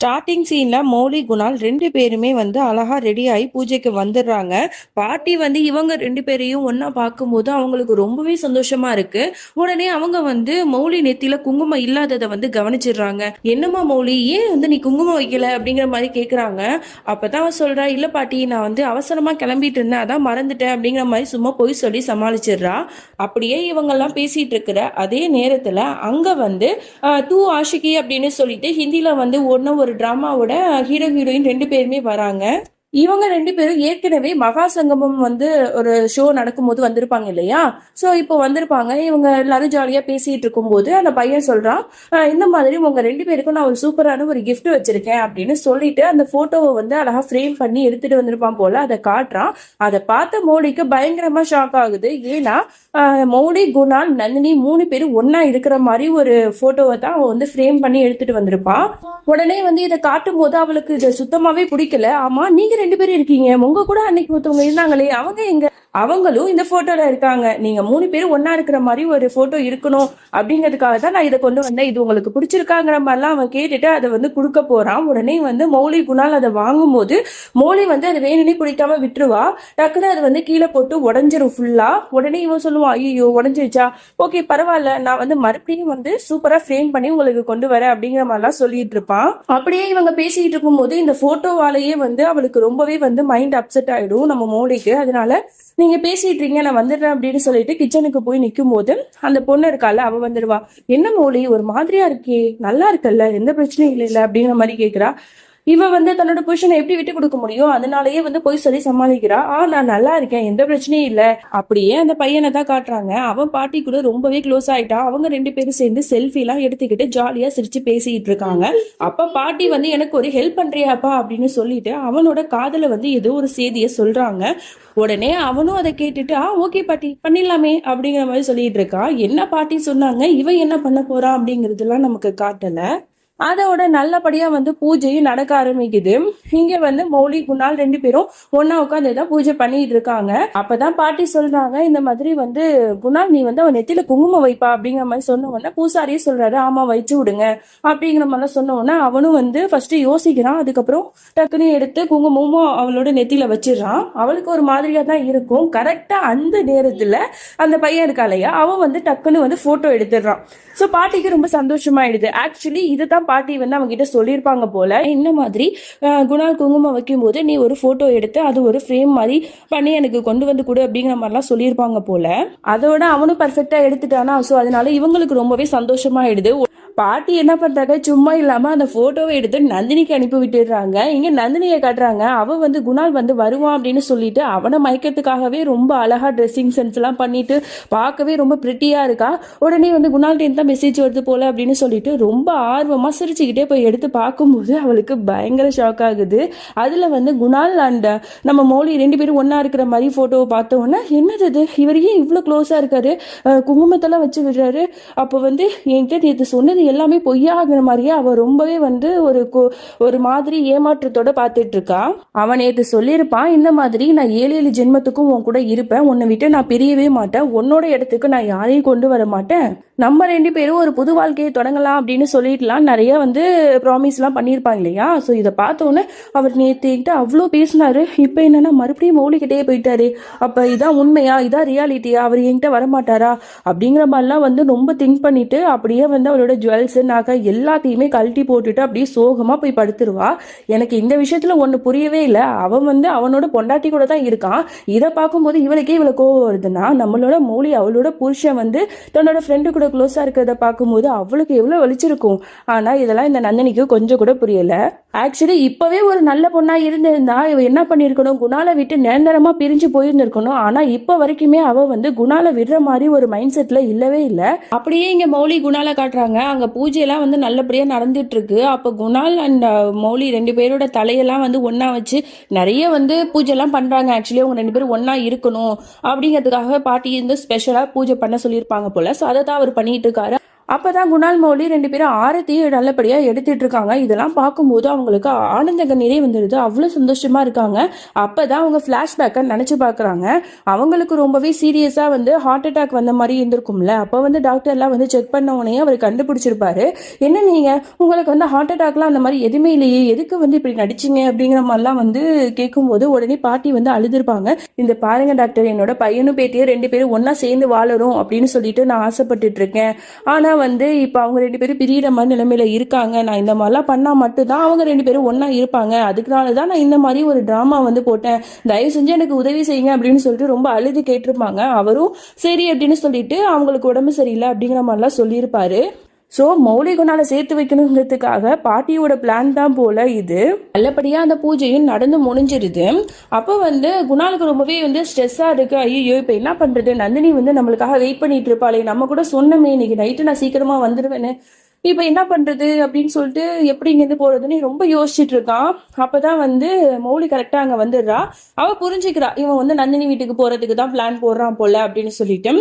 Starting சீன்ல மௌலி குணால் ரெண்டு பேருமே வந்து அழகா ரெடி ஆகி பூஜைக்கு வந்துடுறாங்க. பாட்டி வந்து இவங்க ரெண்டு பேரையும் ஒன்னா பார்க்கும்போது அவங்களுக்கு ரொம்பவே சந்தோஷமா இருக்கு. உடனே அவங்க வந்து மௌலி நெத்தியில குங்குமம் இல்லாததை வந்து கவனிச்சிடுறாங்க. என்னம்மா மௌலி ஏன் வந்து நீ குங்குமம் வைக்கல அப்படிங்கிற மாதிரி கேக்குறாங்க. அப்பதான் அவன் சொல்றா இல்ல பாட்டி நான் வந்து அவசரமா கிளம்பிட்டு இருந்தேன் அதான் மறந்துட்டேன் அப்படிங்கிற மாதிரி சும்மா பொய் சொல்லி சமாளிச்சிடுறா. அப்படியே இவங்கெல்லாம் பேசிட்டு இருக்கிற அதே நேரத்துல அங்க வந்து தூ ஆஷிகி அப்படின்னு சொல்லிட்டு ஹிந்தியில் வந்து ஒன்னும் ஒரு டிராமாவோட ஹீரோ ஹீரோயின் ரெண்டு பேருமே வராங்க. இவங்க ரெண்டு பேரும் ஏற்கனவே மகா சங்கமம் வந்து ஒரு ஷோ நடக்கும்போது வந்திருப்பாங்க இல்லையா? ஸோ இப்போ வந்திருப்பாங்க. இவங்க எல்லாரும் ஜாலியாக பேசிட்டு இருக்கும்போது அந்த பையன் சொல்றான் இந்த மாதிரி உங்க ரெண்டு பேருக்கும் நான் ஒரு சூப்பரான ஒரு கிஃப்ட் வச்சிருக்கேன் அப்படின்னு சொல்லிட்டு அந்த போட்டோவை வந்து அழகா ஃப்ரேம் பண்ணி எடுத்துட்டு வந்திருப்பான் போல. அதை காட்டுறான். அதை பார்த்த மோடிக்கு பயங்கரமா ஷாக் ஆகுது. ஏன்னா ஆஹ், மௌலி குணால் நந்தினி மூணு பேரும் ஒன்னா இருக்கிற மாதிரி ஒரு போட்டோவை தான் அவன் வந்து ஃப்ரேம் பண்ணி எடுத்துட்டு வந்திருப்பான். உடனே வந்து இதை காட்டும் போது அவளுக்கு இதை சுத்தமாவே பிடிக்கல. ஆமா நீங்க ரெண்டு பேரும் இருக்கீங்க. உங்க கூட அன்னைக்கு ஒருத்தவங்க இருந்தாங்களே அவங்க எங்க அவங்களும் இந்த போட்டோல இருக்காங்க. நீங்க மூணு பேரும் ஒன்னா இருக்கிற மாதிரி ஒரு போட்டோ இருக்கணும் அப்படிங்கிறதுக்காக தான் நான் இதை கொண்டு வந்தேன். இது உங்களுக்கு பிடிச்சிருக்காங்கிற மாதிரிலாம் அவன் கேட்டுட்டு அதை வந்து கொடுக்க போறான். உடனே வந்து மௌலி குணால் அதை வாங்கும்போது மௌலி வந்து அதை வேணும்னே குடிக்காம விட்டுருவா. டக்குன்னு அது வந்து கீழே போட்டு உடஞ்சிரும் ஃபுல்லா உடனே இவன் சொல்லுவான் ஐயோ உடஞ்சிருச்சா? ஓகே பரவாயில்ல. நான் வந்து மறுபடியும் வந்து சூப்பரா ஃப்ரேம் பண்ணி உங்களுக்கு கொண்டு வரேன். அப்படிங்கிற மாதிரிலாம் சொல்லிட்டு இருப்பான். அப்படியே இவங்க பேசிட்டு இருக்கும்போது இந்த போட்டோவாலேயே வந்து அவளுக்கு ரொம்பவே வந்து மைண்ட் அப்செட் ஆயிடும் நம்ம மௌலிக்கு. அதனால நீங்க பேசிட்டு இருக்கீங்க நான் வந்துடுறேன் அப்படின்னு சொல்லிட்டு கிச்சனுக்கு போய் நிற்கும் போது அந்த பொண்ணு இருக்கால அவள் வந்துடுவா. என்ன மோலி ஒரு மாதிரியா இருக்கே நல்லா இருக்கல்ல எந்த பிரச்சனையும் இல்லை அப்படிங்கிற மாதிரி கேட்குறா இவ வந்து தன்னோட பொசிஷனை எப்படி விட்டு கொடுக்க முடியும்? அதனாலயே வந்து பொய் சொல்லி சமாளிக்கிறா. ஆ நான் நல்லா இருக்கேன் எந்த பிரச்சனையும் இல்ல. அப்படியே அந்த பையனை தான் காட்டுறாங்க. அவன் பாட்டி கூட ரொம்பவே க்ளோஸ் ஆயிட்டா. அவங்க ரெண்டு பேரும் சேர்ந்து செல்ஃபி எல்லாம் எடுத்துக்கிட்டு ஜாலியா சிரிச்சு பேசிட்டு இருக்காங்க. அப்ப பாட்டி வந்து எனக்கு ஒரு ஹெல்ப் பண்றியாப்பா? அப்படின்னு சொல்லிட்டு அவனோட காதல வந்து ஏதோ ஒரு செய்தியை சொல்றாங்க. உடனே அவனும் அதை கேட்டுட்டு ஆ ஓகே பாட்டி பண்ணிடலாமே அப்படிங்கிற மாதிரி சொல்லிட்டு இருக்கான் என்ன பாட்டி சொன்னாங்க? இவன் என்ன பண்ண போறான் அப்படிங்கறதெல்லாம் நமக்கு காட்டல. அதோட நல்லபடியா வந்து பூஜையும் நடக்க ஆரம்பிக்குது. இங்க வந்து மௌலி குணால் ரெண்டு பேரும் ஒன்னா உட்காந்து தான் பூஜை பண்ணிட்டு இருக்காங்க. அப்பதான் பாட்டி சொல்றாங்க இந்த மாதிரி வந்து குணால் நீ வந்து அவன் நெத்தில குங்குமம் வைப்பா அப்படிங்கிற மாதிரி சொன்ன உடனே பூசாரியே சொல்றாரு ஆமா வச்சு விடுங்க அப்படிங்கிற மாதிரிலாம் சொன்ன உடனே அவனும் வந்து ஃபர்ஸ்ட் யோசிக்கிறான். அதுக்கப்புறம் டக்குன்னு எடுத்து குங்குமமும் அவளோட நெத்தில வச்சிடுறான். அவளுக்கு ஒரு மாதிரியா தான் இருக்கும். கரெக்டா அந்த நேரத்துல அந்த பையன் இருக்கா இல்லையா? அவன் வந்து டக்குன்னு வந்து போட்டோ எடுத்துடுறான். ஸோ பாட்டிக்கு ரொம்ப சந்தோஷமாயிடுது. ஆக்சுவலி இதுதான் பாட்டி வந்து அவங்க கிட்ட சொல்லியிருப்பாங்க போல. இந்த மாதிரி குணால் குங்குமம் வைக்கும்போது நீ ஒரு போட்டோ எடுத்து அது ஒரு ஃப்ரேம் மாதிரி பண்ணி எனக்கு கொண்டு வந்து கொடு அப்படிங்கிற மாதிரிலாம் சொல்லியிருப்பாங்க போல. அதோட அவனும் பர்ஃபெக்டா எடுத்துட்டானா? ஸோ அதனால இவங்களுக்கு ரொம்பவே சந்தோஷமாயிடுது. பாட்டி என்ன பண்ணுறாங்க சும்மா இல்லாமல் அந்த ஃபோட்டோவை எடுத்து நந்தினிக்கு அனுப்பி விட்டுடுறாங்க. இங்கே நந்தினியை காட்டுறாங்க. அவள் வந்து குணால் வந்து வருவான் அப்படின்னு சொல்லிட்டு அவனை மயக்கத்துக்காகவே ரொம்ப அழகா ட்ரெஸ்ஸிங் சென்ஸ்லாம் பண்ணிட்டு பார்க்கவே ரொம்ப ப்ரிட்டியாக இருக்கா? உடனே வந்து குணால் தான் மெசேஜ் வருது போல அப்படின்னு சொல்லிட்டு ரொம்ப ஆர்வமாக சிரிச்சுக்கிட்டே போய் எடுத்து பார்க்கும்போது அவளுக்கு பயங்கர ஷாக் ஆகுது. அதில் வந்து குணால் அண்ட் நம்ம மௌலி ரெண்டு பேரும் ஒன்றா இருக்கிற மாதிரி ஃபோட்டோவை பார்த்தோன்னே என்னது இது? இவர் ஏன் இவ்வளோ க்ளோஸாக இருக்காரு? குங்குமத்தெல்லாம் வச்சு விடுறாரு? அப்போ வந்து என்கிட்ட நேற்று சொன்னது எல்லாமே பொய்யாகிற மாதிரியே அவ ரொம்பவே வந்து ஒரு ஒரு மாதிரி ஏமாற்றத்தோட பார்த்துட்டு இருக்கா அவன் நேற்று சொல்லியிருப்பான் இந்த மாதிரி நான் ஏழு ஏழு ஜென்மத்துக்கும் உன் கூட இருப்பேன். உன்னை விட்டு நான் பிரியவே மாட்டேன். உன்னோட இடத்துக்கு நான் யாரையும் கொண்டு வர மாட்டேன். நம்ம ரெண்டு பேரும் ஒரு புது வாழ்க்கையை தொடங்கலாம் அப்படின்னு சொல்லிட்டுலாம் நிறைய வந்து ப்ராமிஸ்லாம் பண்ணியிருப்பாங்க இல்லையா? ஸோ இதை பார்த்தோன்னே அவர் நேற்றுக்கிட்ட அவ்வளோ பேசினாரு. இப்போ என்னன்னா மறுபடியும் மௌலிக்கிட்டே போயிட்டாரு. அப்போ இதான் உண்மையா? இதான் ரியாலிட்டியா அவர் என்கிட்ட வரமாட்டாரா? அப்படிங்கிற மாதிரிலாம் வந்து ரொம்ப திங்க் பண்ணிட்டு அப்படியே வந்து அவரோட ஜுவல்ஸ் நகை எல்லாத்தையுமே கழட்டி போட்டுட்டு அப்படியே சோகமாக போய் படுத்துருவா. எனக்கு இந்த விஷயத்துல ஒன்று புரியவே இல்லை. அவன் வந்து அவனோட பொண்டாட்டி கூட தான் இருக்கான். இதை பார்க்கும்போது இவளுக்கே இவ்வளோ கோவம் வருதுன்னா நம்மளோட மௌலி அவளோட புருஷன் வந்து தன்னோட ஃப்ரெண்டு கூட க்ளோஸாக இருக்கிறத பார்க்கும்போது அவளுக்கு எவ்வளோ வலிச்சிருக்கும். ஆனால் இதெல்லாம் இந்த நந்தினிக்கு கொஞ்சம் கூட புரியல. ஆக்சுவலி இப்போவே ஒரு நல்ல பொண்ணா இருந்திருந்தா இவ என்ன பண்ணியிருக்கணும்? குணாலை விட்டு நிரந்தரமா பிரிஞ்சு போயிருந்திருக்கணும். ஆனால் இப்போ வரைக்குமே அவ வந்து குணாலை விடுற மாதிரி ஒரு மைண்ட் செட்டில் இல்லவே இல்லை. அப்படியே இங்கே மௌலி குணால காட்டுறாங்க. அங்கே பூஜையெல்லாம் வந்து நல்லபடியாக நடந்துட்டுருக்கு. அப்போ குணால் அண்ட் uh, மௌலி ரெண்டு பேரோட தலையெல்லாம் வந்து ஒன்றா வச்சு நிறைய வந்து பூஜைலாம் பண்ணுறாங்க ஆக்சுவலி அவங்க ரெண்டு பேரும் ஒன்றா இருக்கணும். அப்படிங்கிறதுக்காக பாட்டி வந்து ஸ்பெஷலாக பூஜை பண்ண சொல்லியிருப்பாங்க போல. ஸோ அதை தான் அவர் பண்ணிட்டு இருக்காரு. அப்பதான் குணால் மௌலி ரெண்டு பேரும் ஆரத்தியும் நல்லபடியாக எடுத்துட்டு இருக்காங்க. இதெல்லாம் பார்க்கும்போது அவங்களுக்கு ஆனந்தங்க நிறை வந்துடுது அவ்வளோ சந்தோஷமா இருக்காங்க. அப்பதான் அவங்க ஃப்ளாஷ்பேக்கை நினச்சி பார்க்குறாங்க. அவங்களுக்கு ரொம்பவே சீரியஸாக வந்து ஹார்ட் அட்டாக் வந்த மாதிரி இருந்திருக்கும்ல. அப்போ வந்து டாக்டர்லாம் வந்து செக் பண்ண உடனே அவர் கண்டுபிடிச்சிருப்பாரு. என்ன நீங்கள் உங்களுக்கு வந்து ஹார்ட் அட்டாக்லாம் அந்த மாதிரி எதுவுமே இல்லையே. எதுக்கு வந்து இப்படி நடிச்சிங்க? அப்படிங்கிற மாதிரிலாம் வந்து கேட்கும்போது உடனே பாட்டி வந்து அழுதுருப்பாங்க. இந்த பாருங்க டாக்டர் என்னோட பையனும் பேட்டியும் ரெண்டு பேரும் ஒன்றா சேர்ந்து வாழறோம் அப்படின்னு சொல்லிட்டு நான் ஆசைப்பட்டுட்டு இருக்கேன். ஆனால் வந்து இப்போ அவங்க ரெண்டு பேரும் பிரியிற மாதிரி நிலைமையில இருக்காங்க. நான் இந்த மாதிரிலாம் பண்ணால் மட்டும்தான் அவங்க ரெண்டு பேரும் ஒன்றா இருப்பாங்க. அதுக்குனால தான் நான் இந்த மாதிரி ஒரு ட்ராமா வந்து போட்டேன். தயவு செஞ்சு எனக்கு உதவி செய்யுங்க அப்படின்னு சொல்லிட்டு ரொம்ப அழுது கேட்டிருப்பாங்க. அவரும் சரி அப்படின்னு சொல்லிட்டு அவங்களுக்கு உடம்பு சரியில்லை அப்படிங்கிற மாதிரிலாம் சொல்லியிருப்பாரு. ஸோ மௌலி குணால சேர்த்து வைக்கணுங்கிறதுக்காக பாட்டியோட பிளான் தான் போல இது. நல்லபடியாக அந்த பூஜையும் நடந்து முடிஞ்சிருது. அப்போ வந்து குணாலுக்கு ரொம்பவே வந்து ஸ்ட்ரெஸ்ஸாக இருக்கு. ஐயோ இப்போ என்ன பண்ணுறது நந்தினி வந்து நம்மளுக்காக வெயிட் பண்ணிட்டு இருப்பாளே. நம்ம கூட சொன்னமே இன்னைக்கு நைட்டு நான் சீக்கிரமாக வந்துடுவேன்னு இப்போ என்ன பண்றது அப்படின்னு சொல்லிட்டு எப்படி இங்கேருந்து போறதுன்னு ரொம்ப யோசிச்சுட்டு இருக்கான். அப்பதான் வந்து மௌலி கரெக்டா அங்க வந்துடுறா. அவ புரிஞ்சுக்கிறா இவன் வந்து நந்தினி வீட்டுக்கு போறதுக்கு தான் பிளான் போடுறான் போல அப்படின்னு சொல்லிட்டு.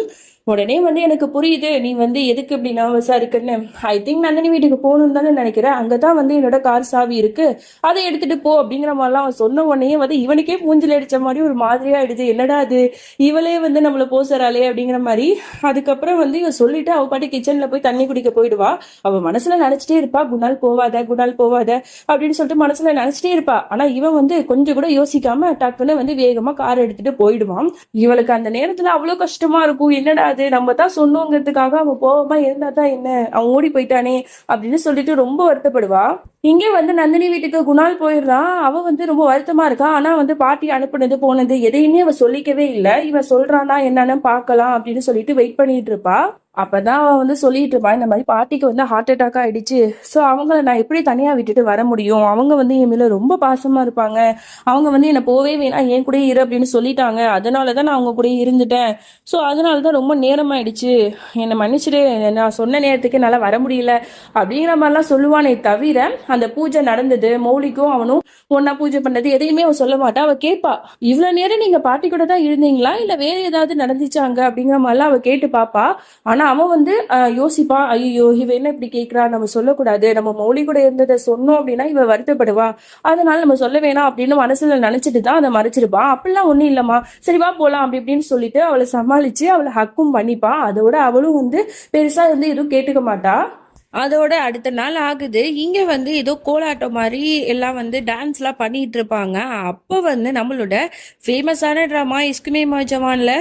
உடனே வந்து எனக்கு புரியுது நீ வந்து எதுக்கு இப்படி நர்வஸா இருக்குன்னு ஐ திங்க் நந்தினி வீட்டுக்கு போகணும்னு தானே நினைக்கிறேன். அங்கதான் வந்து என்னோட கார் சாவி இருக்கு. அதை எடுத்துட்டு போ அப்படிங்கிற மாதிரிலாம் அவன் சொன்ன உடனே வந்து இவனுக்கே மூஞ்சில் அடிச்ச மாதிரி ஒரு மாதிரியா ஆயிடுது. என்னடா அது? இவளே வந்து நம்மள போசறாளே அப்படிங்கிற மாதிரி. அதுக்கப்புறம் வந்து இவன் சொல்லிட்டு அவ பாட்டு கிச்சன்ல போய் தண்ணி குடிக்க போயிடுவா. அவ மனசுல நினைச்சிட்டே இருப்பா குணால் போவாத குணால் போவாத அப்படின்னு சொல்லிட்டு மனசுல நினைச்சிட்டே இருப்பா. ஆனா இவன் வந்து கொஞ்சம் கூட யோசிக்காம டக்குன்னு வந்து வேகமா கார் எடுத்துட்டு போயிடுவான். இவளுக்கு அந்த நேரத்துல அவ்வளவு கஷ்டமா இருக்கும். என்னடா அது நம்ம தான் சொன்னோங்கிறதுக்காக அவன் போகாம இருந்தா தான் என்ன? அவன் ஓடி போயிட்டானே அப்படின்னு சொல்லிட்டு ரொம்ப வருத்தப்படுவா. இங்கே வந்து நந்தினி வீட்டுக்கு குணால் போயிடுறான் அவ வந்து ரொம்ப வருத்தமா இருக்கா. ஆனா வந்து பாட்டி அனுப்புனது போனது எதையுமே அவ சொல்லிக்கவே இல்லை. இவன் சொல்றானா என்னன்னு பார்க்கலாம் அப்படின்னு சொல்லிட்டு வெயிட் பண்ணிட்டு இருப்பா. அப்பதான் அவ வந்து சொல்லிட்டு இருப்பான் இந்த மாதிரி பாட்டிக்கு வந்து ஹார்ட் அட்டாக் ஆயிடுச்சு. ஸோ அவங்கள நான் எப்படி தனியா விட்டுட்டு வர முடியும்? அவங்க வந்து என் மேல ரொம்ப பாசமா இருப்பாங்க. அவங்க வந்து என்னை போவே வேணாம் என் கூட இரு அப்படின்னு சொல்லிட்டாங்க. அதனால தான் நான் அவங்க கூட இருந்துட்டேன். ஸோ அதனால தான் ரொம்ப நேரமாயிடுச்சு. என்னை மன்னிச்சிட்டு நான் சொன்ன நேரத்துக்கு என்னால் வர முடியல. அப்படிங்கிற மாதிரிலாம் சொல்லுவானே தவிர அந்த பூஜை நடந்தது. மௌலிக்கும் அவனும் ஒன்னா பூஜை பண்ணது எதையுமே அவன் சொல்ல மாட்டா. அவ கேட்பா இவ்வளவு நேரம் நீங்க பாட்டி கூட தான் இருந்தீங்களா? இல்ல வேற ஏதாவது நடந்துச்சாங்க? அப்படிங்கிற மாதிரிலாம் அவ கேட்டு பாப்பா. ஆனா அவன் வந்து யோசிப்பான் ஐயோ இவ என்ன இப்படி கேக்குறா நம்ம சொல்லக்கூடாது நம்ம மௌலி கூட இருந்ததை சொன்னோம் அப்படின்னா இவ வருத்தப்படுவா. அதனால நம்ம சொல்ல வேணாம் அப்படின்னு மனசுல நினைச்சிட்டு தான் அதை மறைச்சிருப்பான் அப்படிலாம் ஒண்ணும் இல்லம்மா. சரிவா போலாம் அப்படி இப்படின்னு சொல்லிட்டு அவளை சமாளிச்சு அவளை ஹக்கும் பண்ணிப்பா. அதோட அவளும் வந்து பெருசா வந்து எதுவும் கேட்டுக்க மாட்டா. அதோட அடுத்த நாள் ஆகுது. இங்க வந்து ஏதோ கோலாட்டம் மாதிரி எல்லாம் வந்து டான்ஸ்லாம் பண்ணிட்டு இருப்பாங்க. அப்போ வந்து நம்மளோட ஃபேமஸான ட்ராமா இஸ்குமே மஜவான்ல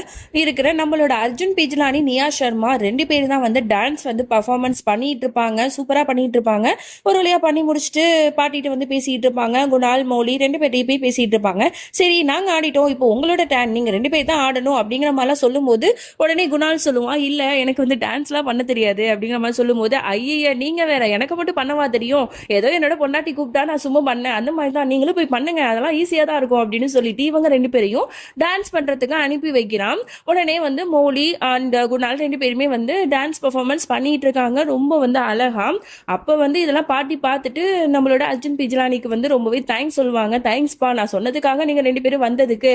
இருக்கிற நம்மளோட அர்ஜுன் பிஜ்லானி நியா சர்மா ரெண்டு பேரும் தான் வந்து டான்ஸ் வந்து பர்ஃபார்மன்ஸ் பண்ணிட்டு இருப்பாங்க. சூப்பரா பண்ணிட்டு இருப்பாங்க. ஒரு வழியா பண்ணி முடிச்சுட்டு பாட்டிட்டு வந்து பேசிட்டு இருப்பாங்க. குணால் மௌலி ரெண்டு பேர்ட்டையும் போய் பேசிட்டு இருப்பாங்க. சரி நாங்க ஆடிட்டோம். இப்போ உங்களோட டேன் நீங்க ரெண்டு பேர் தான் ஆடணும் அப்படிங்கிற மாதிரிலாம் சொல்லும்போது உடனே குணால் சொல்லுவான் இல்ல எனக்கு வந்து டான்ஸ்லாம் பண்ண தெரியாது. அப்படிங்கிற மாதிரி சொல்லும்போது ஐய நீங்க வேற எனக்கு மட்டும் பண்ணவா தெரியும் ஏதோ என்னோட பொண்டாட்டி கூப்பிட்டா நான் சும்மா பண்ணேன். அந்த மாதிரி தான் நீங்களும் போய் பண்ணுங்க. அதெல்லாம் ஈஸியா தான் இருக்கும் அப்படின்னு சொல்லிட்டு இவங்க ரெண்டு பேரையும் டான்ஸ் பண்றதுக்கு அனுப்பி வைக்கிறான். உடனே வந்து மௌலி அண்ட் குணால் ரெண்டு பேருமே வந்து டான்ஸ் பெர்ஃபார்மன்ஸ் பண்ணிட்டு இருக்காங்க. ரொம்ப வந்து அழகா. அப்ப வந்து இதெல்லாம் பாட்டி பார்த்துட்டு நம்மளோட அர்ஜுன் பிஜிலானிக்கு வந்து ரொம்பவே தேங்க்ஸ் சொல்லுவாங்க. தேங்க்ஸ்ப்பா நான் சொன்னதுக்காக நீங்க ரெண்டு பேரும் வந்ததுக்கு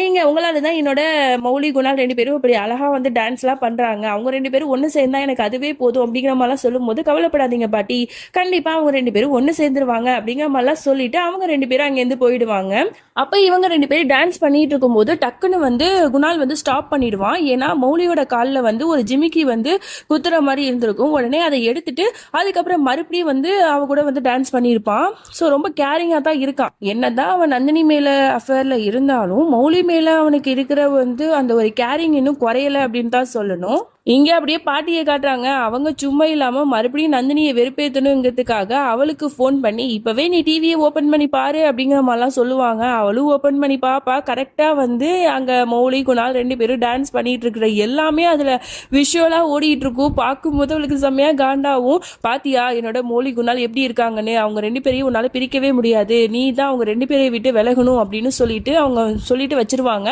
நீங்க உங்களால தான் என்னோட மௌலி குணால் ரெண்டு பேரும் இப்படி அழகா வந்து டான்ஸ்லாம் பண்றாங்க. அவங்க ரெண்டு பேரும் ஒன்று சேர்ந்தா எனக்கு அதுவே போதும் அப்படிங்கிற மாதிரிலாம் சொல்லும்போது கவலைப்படாதீங்க பாட்டி. கண்டிப்பா அவங்க ரெண்டு பேரும் ஒன்று சேர்ந்துருவாங்க அப்படிங்கிற மாதிரிலாம் சொல்லிட்டு அவங்க ரெண்டு பேரும் அங்கேருந்து போயிடுவாங்க. அப்ப இவங்க ரெண்டு பேரும் டான்ஸ் பண்ணிட்டு இருக்கும்போது டக்குன்னு வந்து குணால் வந்து ஸ்டாப் பண்ணிடுவான். ஏன்னா மௌலியோட காலில் வந்து ஒரு ஜிமிக்கி வந்து குத்துற மாதிரி இருந்திருக்கும். உடனே அதை எடுத்துட்டு அதுக்கப்புறம் மறுபடியும் வந்து அவ கூட வந்து டான்ஸ் பண்ணியிருப்பான். ஸோ ரொம்ப கேரிங்காக தான் இருக்கான். என்னதான் அவன் நந்தினி மேல அஃபேர்ல இருந்தாலும் மௌலி மேல அவனுக்கு இருக்கிற வந்து அந்த ஒரு கேரிங் இன்னும் குறையல அப்படின்னு தான் சொல்லணும். இங்கே அப்படியே பாட்டியை காட்டுறாங்க. அவங்க சும்மா இல்லாமல் மறுபடியும் நந்தினியை வெறுப்பேற்றணுங்கிறதுக்காக அவளுக்கு ஃபோன் பண்ணி இப்போவே நீ டிவியை ஓப்பன் பண்ணி பாரு அப்படிங்கிற மாதிரிலாம் சொல்லுவாங்க. அவளும் ஓப்பன் பண்ணி பாப்பா. கரெக்டாக வந்து அங்கே மௌலி குணால் ரெண்டு பேரும் டான்ஸ் பண்ணிட்டு இருக்கிற எல்லாமே அதில் விஷுவலாக ஓடிட்டு இருக்கும். பார்க்கும்போது அவளுக்கு செம்மையா காண்டாவும். பாத்தியா என்னோட மௌலி குணால் எப்படி இருக்காங்கன்னு? அவங்க ரெண்டு பேரையும் உன்னால் பிரிக்கவே முடியாது. நீ தான் அவங்க ரெண்டு பேரையும் விட்டு விலகணும் அப்படின்னு சொல்லிட்டு அவங்க சொல்லிட்டு வச்சிருவாங்க.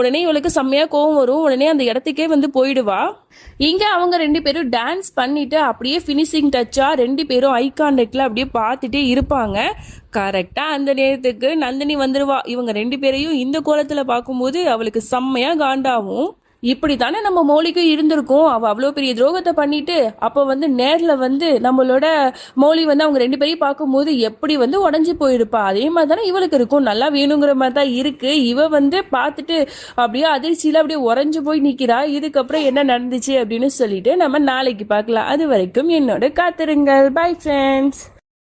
உடனே இவளுக்கு செம்மையா கோவம் வரும். உடனே அந்த இடத்துக்கே வந்து போயிடுவா. இங்கே அவங்க ரெண்டு பேரும் டான்ஸ் பண்ணிவிட்டு அப்படியே ஃபினிஷிங் டச்சாக ரெண்டு பேரும் ஐ கான்டாக்ட்ல அப்படியே பார்த்துட்டே இருப்பாங்க. கரெக்டாக அந்த நேரத்துக்கு நந்தினி வந்துடுவா இவங்க ரெண்டு பேரையும் இந்த கோலத்தில் பார்க்கும்போது அவளுக்கு செம்மையாக காண்டாகும் இப்படி தானே நம்ம மௌலிக்கும் இருந்திருக்கும். அவ அவ்வளோ பெரிய துரோகத்தை பண்ணிட்டு அப்போ வந்து நேரில் வந்து நம்மளோட மௌலி வந்து அவங்க ரெண்டு பேரையும் பார்க்கும்போது எப்படி வந்து உடஞ்சி போயிருப்பா. அதே மாதிரி தானே இவளுக்கு இருக்கும். நல்லா வேணுங்கிற மாதிரி தான் இருக்கு. இவ வந்து பார்த்துட்டு அப்படியே அதிர்ச்சியில் அப்படியே உறைஞ்சு போய் நிற்கிறா இதுக்கப்புறம் என்ன நடந்துச்சு அப்படின்னு சொல்லிட்டு நம்ம நாளைக்கு பார்க்கலாம். அது வரைக்கும் என்னோட காத்திருங்கள். Bye friends